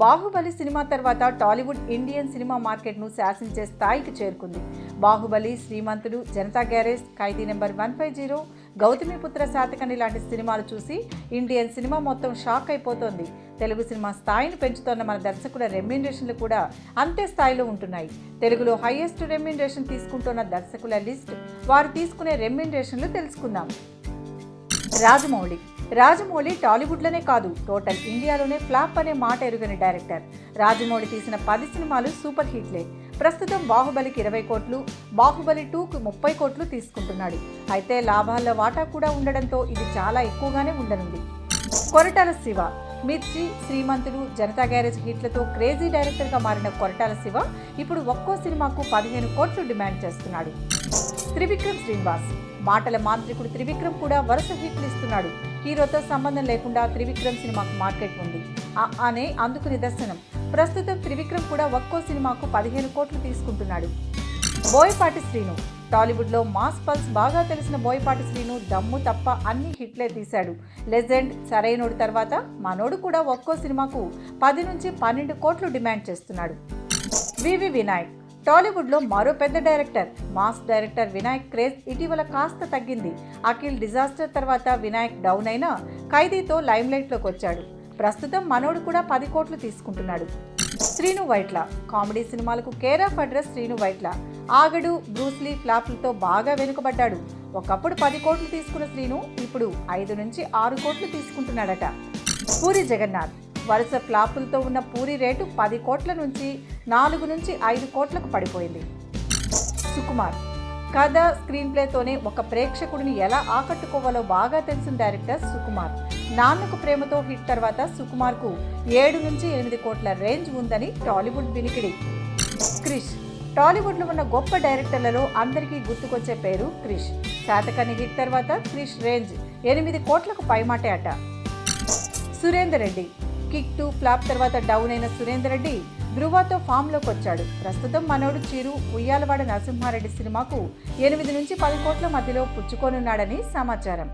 Baahubali cinema తర్వాత Tollywood Indian cinema మార్కెట్ను శాసించే స్థాయికి చేరుకుంది. Baahubali Srimanthudu Janatha Garage Khaidi number one five zero Gautamiputra Satakarni లాంటి సినిమాలు చూసి ఇండియన్ సినిమా మొత్తం షాక్ అయిపోతోంది. తెలుగు సినిమా స్థాయిని పెంచుతోన్న మన దర్శకుల రెమ్యూనరేషన్లు కూడా అంతే స్థాయిలో ఉంటున్నాయి. తెలుగులో హైయెస్ట్ రెమ్యూనరేషన్ తీసుకుంటున్న దర్శకుల లిస్ట్ వారు తీసుకునే రెమ్యూనరేషన్లు తెలుసుకుందాం. రాజమౌళి రాజమౌళి టాలీవుడ్లోనే కాదు టోటల్ ఇండియాలోనే ఫ్లాప్ అనే మాట ఎరుగని డైరెక్టర్. రాజమౌళి తీసిన పది సినిమాలు సూపర్ హిట్లే. ప్రస్తుతం బాహుబలికి ఇరవై కోట్లు బాహుబలి టూకు ముప్పై కోట్లు తీసుకుంటున్నాడు. అయితే లాభాల్లో వాటా కూడా ఉండడంతో ఇది చాలా ఎక్కువగానే ఉండనుంది. కొరటాల శివ మిర్చి శ్రీమంతుడు జనతా గ్యారేజ్ హిట్లతో క్రేజీ డైరెక్టర్గా మారిన కొరటాల శివ ఇప్పుడు ఒక్కో సినిమాకు పదిహేను కోట్లు డిమాండ్ చేస్తున్నాడు. త్రివిక్రమ్ శ్రీనివాస్ మాటల మాంత్రికుడు త్రివిక్రమ్ కూడా వరుస హిట్లు ఇస్తున్నాడు. హీరోతో సంబంధం లేకుండా త్రివిక్రమ్ సినిమాకు మార్కెట్ ఉంది. అనే అందుకు నిదర్శనం. ప్రస్తుతం త్రివిక్రమ్ కూడా ఒక్కో సినిమాకు పదిహేను కోట్లు తీసుకుంటున్నాడు. బోయపాటి శ్రీను. టాలీవుడ్లో మాస్ పల్స్ బాగా తెలిసిన బోయపాటి శ్రీను దమ్ము తప్ప అన్ని హిట్లే తీశాడు. లెజెండ్ సరైనోడు తర్వాత మనోడు కూడా ఒక్కో సినిమాకు పది నుంచి పన్నెండు కోట్లు డిమాండ్ చేస్తున్నాడు. వివి వినాయక్. టాలీవుడ్లో మరో పెద్ద director mass director Vinayak craze ఇటీవల కాస్త తగ్గింది. అఖిల్ డిజాస్టర్ తర్వాత వినాయక్ డౌన్ అయినా ఖైదీతో లైమ్లైట్లోకి వచ్చాడు. ప్రస్తుతం మనోడు కూడా పది కోట్లు తీసుకుంటున్నాడు. శ్రీను వైట్ల. కామెడీ సినిమాలకు care of address Srinu Vaitla. Aagadu Bruce Lee ఫ్లాప్లతో బాగా వెనుకబడ్డాడు. ఒకప్పుడు పది కోట్లు తీసుకున్న శ్రీను ఇప్పుడు ఐదు నుంచి ఆరు కోట్లు తీసుకుంటున్నాడట. పూరి జగన్నాథ్ వరుస ఫ్లాపులతో ఉన్న పూరి రేటు పది కోట్ల నుంచి నాలుగు నుంచి ఐదు కోట్లకు పడిపోయింది. సుకుమార్ కథ స్క్రీన్ ప్లేతోనే ఒక ప్రేక్షకుడిని ఎలా ఆకట్టుకోవాలో బాగా తెలిసిన డైరెక్టర్ సుకుమార్. నాన్నకు ప్రేమతో హిట్ తర్వాత సుకుమార్కు ఏడు నుంచి ఎనిమిది కోట్ల రేంజ్ ఉందని టాలీవుడ్ వినికిడి. క్రిష్ టాలీవుడ్లో ఉన్న గొప్ప డైరెక్టర్లలో అందరికీ గుర్తుకొచ్చే పేరు క్రిష్. శాతకర్ణి హిట్ తర్వాత క్రిష్ రేంజ్ ఎనిమిది కోట్లకు పైమాటే అట. Surender Reddy. Kick two flop తర్వాత డౌన్ అయిన సురేందర్ రెడ్డి ధృవతో ఫామ్లోకి వచ్చాడు. ప్రస్తుతం మనోడు చిరు ఉయ్యాలవాడ నరసింహారెడ్డి సినిమాకు ఎనిమిది నుంచి పది కోట్ల మధ్యలో పుచ్చుకోనున్నాడని సమాచారం.